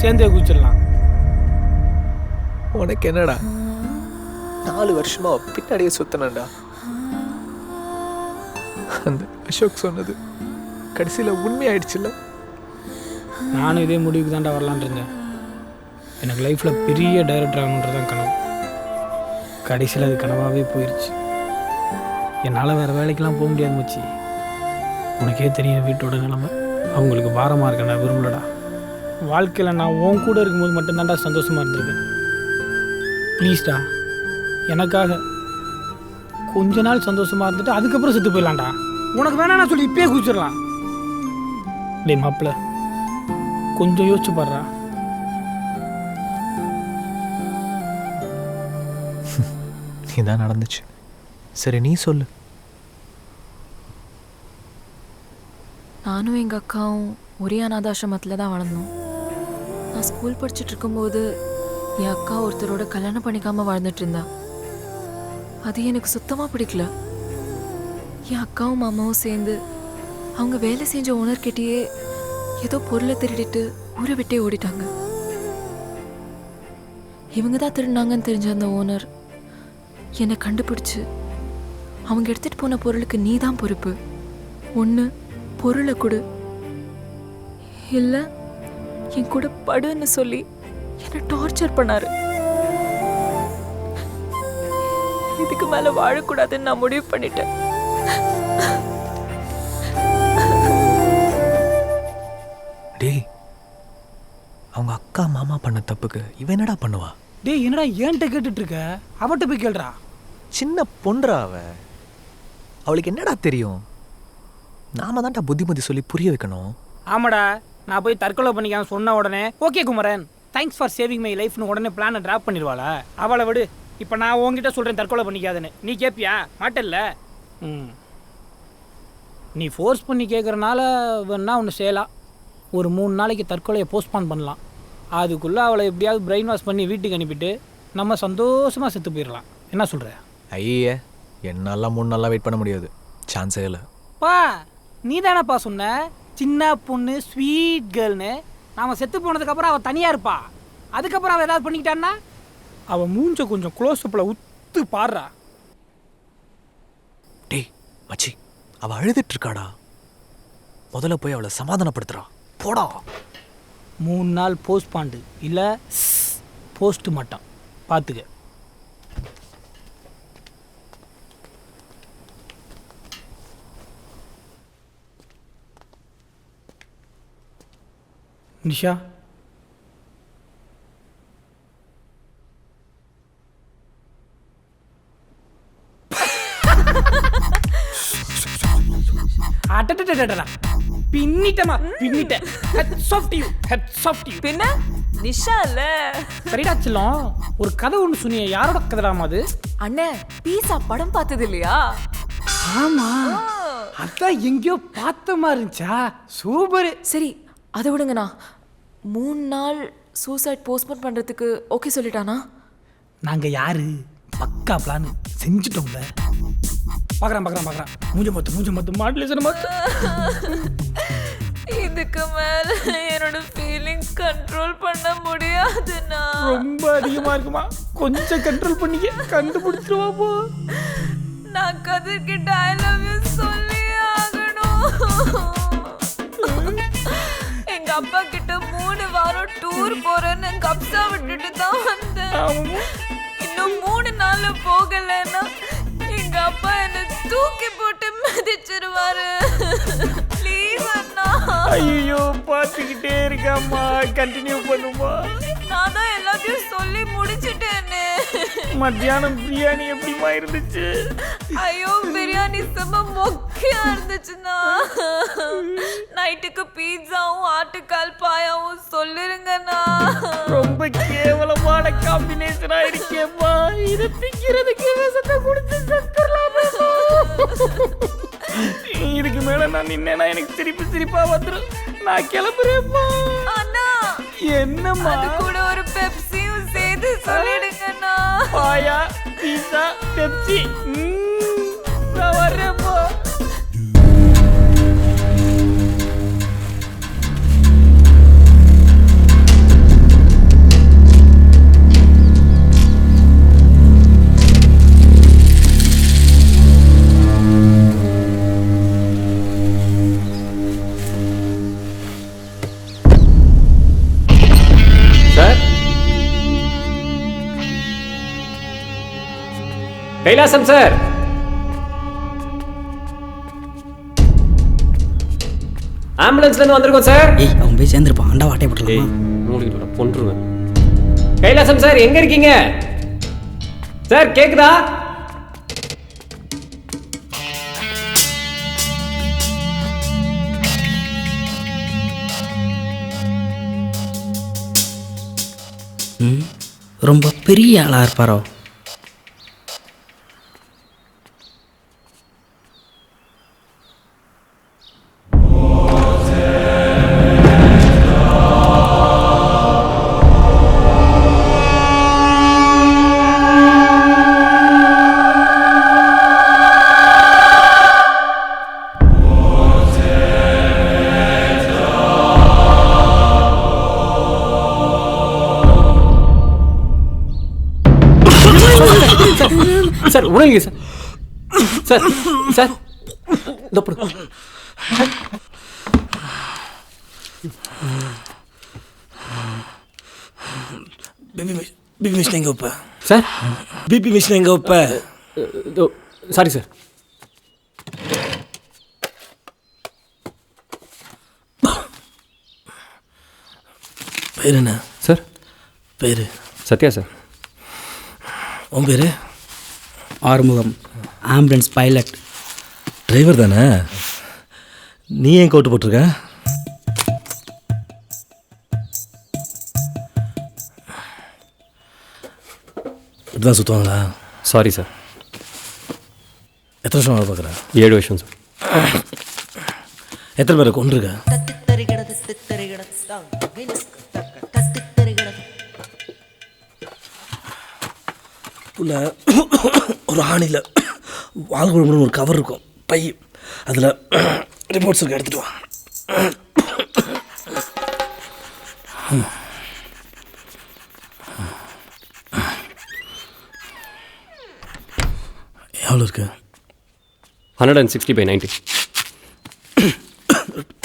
சேர்ந்தே குச்சிடலாம் உனக்கு என்னடா? நாலு வருஷமா பின்னாடியே சுத்தினடா அந்த அசோக் சொன்னது கடைசியில் உண்மையாயிடுச்சுல்ல? நானும் இதே முடிவுக்கு தான்டா வரலான்னு இருந்தேன். எனக்கு லைஃப்பில் பெரிய டைரக்டர் ஆகணுன்றது தான் கனவு. கடைசியில் அது கனவாகவே போயிடுச்சு என்னால் வேறு வேலைக்கெல்லாம் போக முடியாது மச்சி. உனக்கே தெரியும் வீட்டோட நிலைமை. அவங்களுக்கு பாரமாக இருக்க நான் விரும்பலடா. வாழ்க்கையில் நான் உன் கூட இருக்கும்போது மட்டும்தான்டா சந்தோஷமாக இருந்திருக்கேன். ப்ளீஸ்டா எனக்காக கொஞ்ச நாள் சந்தோஷமாக இருந்துட்டு அதுக்கப்புறம் செத்து போயிடலாம்டா. உனக்கு வேணாம் சொல்லி இப்பயே குச்சிடலாம் டே மாப்பிள்ள கொஞ்சம் யோசிச்சு பாடுறா இதான் நடந்துச்சு. சரி நீ சொல்லு. நானும் எங்கள் அக்காவும் ஒரே அனாதாசிரமத்தில் தான் வளர்ந்தோம். நான் ஸ்கூல் படிச்சுட்டு இருக்கும்போது என் அக்கா ஒருத்தரோட கல்யாணம் பண்ணிக்காம வாழ்ந்துட்டு இருந்தா அது எனக்கு சுத்தமாக பிடிக்கல. என் அக்காவும் மாமாவும் சேர்ந்து அவங்க வேலை செஞ்ச ஓனர்கிட்டயே ஏதோ பொருளை திருடிட்டு ஊரை விட்டே ஓடிட்டாங்க. இவங்க தான் திருடினாங்கன்னு தெரிஞ்ச அந்த ஓனர் என்னை கண்டுபிடிச்சு அவங்க எடுத்துட்டு போன பொருளுக்கு நீ தான் பொறுப்பு. ஒன்று பொருளை கொடு. இல்லை என் கூட படுன்னு சொல்லி என்னை டார்ச்சர் பண்ணாரு. இதுக்கு மேல வாழக்கூடாதுன்னு நான் முடிவு பண்ணிட்டேன். டேய் அவங்க அக்கா மாமா பண்ண தப்புக்கு இவன் என்னடா பண்ணுவா? டேய் என்னடா ஏன்ட்ட கேட்டுட்டு இருக்க அவட்ட போய் கேளுடா சின்ன பொன்றா அவ. அவளுக்கு என்னடா தெரியும்? நாம தான்டா புத்திமதி சொல்லி புரிய வைக்கணும். ஆமாடா நான் போய் தற்கொலை பண்ணிக்காம சொன்ன உடனே okay Kumaran thanks for saving my லைஃப்னு உடனே பிளானை ட்ராப் பண்ணிடுவாளா? அவளை விடு இப்போ நான் உன்கிட்ட சொல்கிறேன் தற்கொலை பண்ணிக்காதுன்னு. நீ கேட்பியா மாட்டல்ல ம். நீ ஃபோர்ஸ் பண்ணி கேட்குறனால வேணா ஒன்று செய்யலாம். ஒரு மூணு நாளைக்கு தற்கொலையை போஸ்ட்பான் பண்ணலாம். அதுக்குள்ளே அவளை எப்படியாவது பிரெயின் வாஷ் பண்ணி வீட்டுக்கு அனுப்பிட்டு நம்ம சந்தோஷமாக செத்து போயிடலாம். என்ன சொல்கிற ஐயே என்னாலாம் மூணு நாளாக வெயிட் பண்ண முடியாது. சான்ஸே இல்லை. பா! நீ தானேப்பா சொன்ன? சின்ன பொண்ணு ஸ்வீட் கேர்ள்னு நாம செத்து போனதுக்கப்புறம் அவள் தனியாக இருப்பா. அதுக்கப்புறம் அவள் ஏதாவது பண்ணிக்கிட்டான்னா? அவள் மூஞ்ச கொஞ்சம் க்ளோஸ் அப்பில் உத்து பாடுறா. டேய் மச்சி அவ அழுதுட்டு இருக்காடா. முதல்ல போய் அவளை சமாதானப்படுத்துறா. போடா. மூணு நாள் போஸ்ட் பாண்டு இல்லை போஸ்ட் மட்டும் பார்த்துக்க நிஷா அடடடடடடா. பின்னிட்டமா பின்னிட்ட hats off you hats off you Nisha இல்ல சரிடா செல்லம் ஒரு கதை ஒன்று சொன்னியே யாரோட கதைடாமா அது அண்ணே பீசா படம் பார்த்தது இல்லையா ஆமா அதான் எங்கேயோ பார்த்த மாதிரி இருந்துச்சா சூப்பர் சரி அதை விடுங்கண்ணா. மூணு நாள் சூசைட் போஸ்ட்போன் பண்றதுக்கு ஓகே சொல்லிட்டானா? நாங்க யாரு? பக்கா பிளான் செஞ்சுட்டோம்ல பார்க்கறான் பார்க்கறான் பார்க்கறான் மூஞ்ச மத்து மூஞ்ச மத்து மாடுலேஷன் மத்து. இதுக்கு மேல என்னோட ஃபீலிங்ஸ் கண்ட்ரோல் பண்ண முடியாதுண்ணா. ரொம்ப அதிகமா இருக்குமா? கொஞ்சம் கண்ட்ரோல் பண்ணிக்க கண்டுபிடிச்சிருவா போ நான் கதிர்கிட்ட ஐ லவ் யூ அப்பா கிட்ட மூணு வாரம் டூர் போறேன்னு கப்சா விட்டுட்டு தான் வந்தேன். இன்னும் மூணு நாள்ல போகலைன்னா எங்க அப்பா என்ன தூக்கி போட்டு மிதிச்சிருவாரு. ப்ளீஸ் அண்ணா. ஐயோ பார்த்துக்கிட்டே இருக்காம்மா. கண்டினியூ பண்ணுமா நான் தான் எல்லாத்தையும் சொல்லி முடிச்சிட்டேனே. மத்தியானம் பிரியாணி எப்படிமா இருந்துச்சு? ஐயோ பிரியாணி செம்ம மொக்கையா இருந்துச்சுண்ணா. நைட்டுக்கு பீட்சாவும் ஆட்டுக்கால் பாயாவும் சொல்லிருங்கண்ணா. ரொம்ப கேவலமான காம்பினேஷனா இருக்கேம்மா இதை திங்கிறதுக்கு விஷத்தை குடிச்சு செத்துடலாமே இதுக்கு மேல நான் நின்னேன்னா எனக்கு சிரிப்பு சிரிப்பா வந்துடும் நான் கிளம்புறேன்மா அண்ணா என்னம்மா? கூட ஒரு பெப்சியும் சேர்த்து சொல்லிடுங்கண்ணா பாயா பீஸா பெப்சி ம், நான் கைலாசம் சார். ஆம்புலன்ஸ்ல இருந்து வந்திருக்கோம் சார். ஏய் அவன் போய் சேர்ந்துருப்பான் அண்டா வாட்டை மூடிட்டு வர பொன்றுவேன் கைலாசம் சார் எங்க இருக்கீங்க? சார் கேக்குதா? ரொம்ப பெரிய ஆளாக இருப்பாரோ? சார் உணவுங்க சார். Sir sir. இதோ போடு. பிபி மிஷ் பிபி மிஷின் எங்கே வைப்ப? சார். பிபி மிஷின் எங்கே வைப்ப? Sorry sir. பேர் என்ன? சார். பேர்? சத்யா சார். உன் பேர்? ஆறுமுகம். ஆம்புலன்ஸ் பைலட் டிரைவர் தானே? நீ ஏன் கோட்டு போட்டிருக்க? இப்படிதான் சுற்றுவாங்களா சாரி சார் எத்தனை வருஷம் வேலை பார்க்குறேன் ஏழு வருஷம் சார் எத்தனை பேரை கொண்டிருக்க உள்ள ஒரு ஆணியில் குழம்புன்னு ஒரு கவர் இருக்கும். பை. அதில் ரிப்போர்ட்ஸ் இருக்க எடுத்துட்டு வா. எவ்வளோ இருக்கு? Hundred and sixty by ninety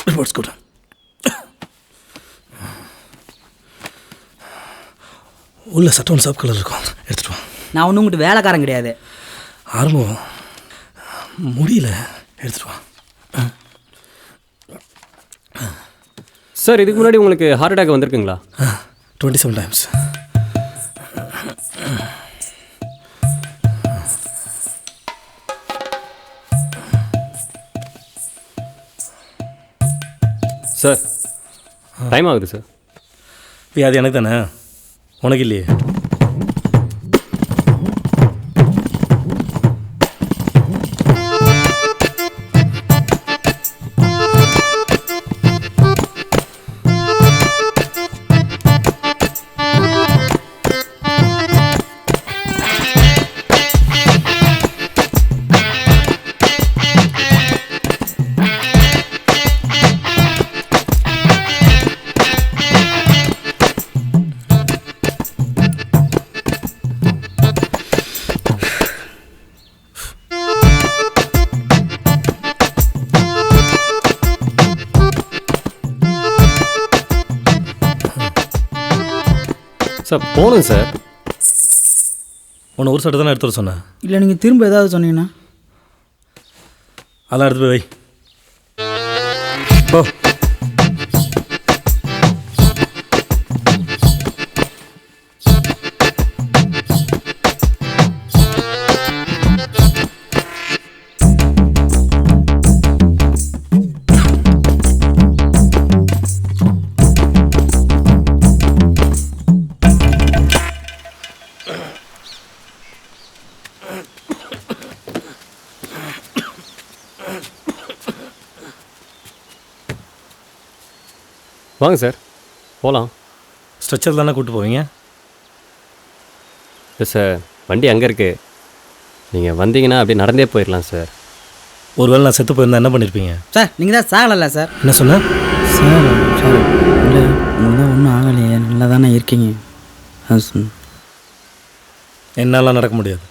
reports கூட. உள்ள சட்டம் சாப் கலர் இருக்கும். எடுத்துட்டு வா. நான் ஒன்றும் உங்கள்கிட்ட வேலைக்காரன் கிடையாது. ஆரம்பம் முடியல. எடுத்துட்டு வா. சார் இதுக்கு முன்னாடி உங்களுக்கு heart attack வந்திருக்குங்களா? Twenty seven times sir time ஆகுது சார். வியாதி எனக்கு தானே? உனக்கு இல்லையே. சார். போகணும் சார். உன்னை ஒரு சட்டை தானே எடுத்து வர சொன்னேன். இல்லை நீங்கள் திரும்ப ஏதாவது சொன்னீங்கன்னா. அதெல்லாம் எடுத்து போய் வை. போ. வாங்க சார். போகலாம் ஸ்ட்ரெச்சர் தானே கூப்பிட்டு போவீங்க? இல்லை சார் வண்டி அங்கே இருக்குது நீங்கள் வந்தீங்கன்னா அப்படியே நடந்தே போயிடலாம் சார். ஒருவேளை நான் செத்து போயிருந்தா என்ன பண்ணியிருப்பீங்க சார் நீங்கள் தான் சாகலல்ல சார். என்ன சொன்ன? சார் சார் இல்லை உங்களுக்கு ஒன்றும் ஆகலையே. நல்லா தானே இருக்கீங்க. என்னாலாம் நடக்க முடியாது.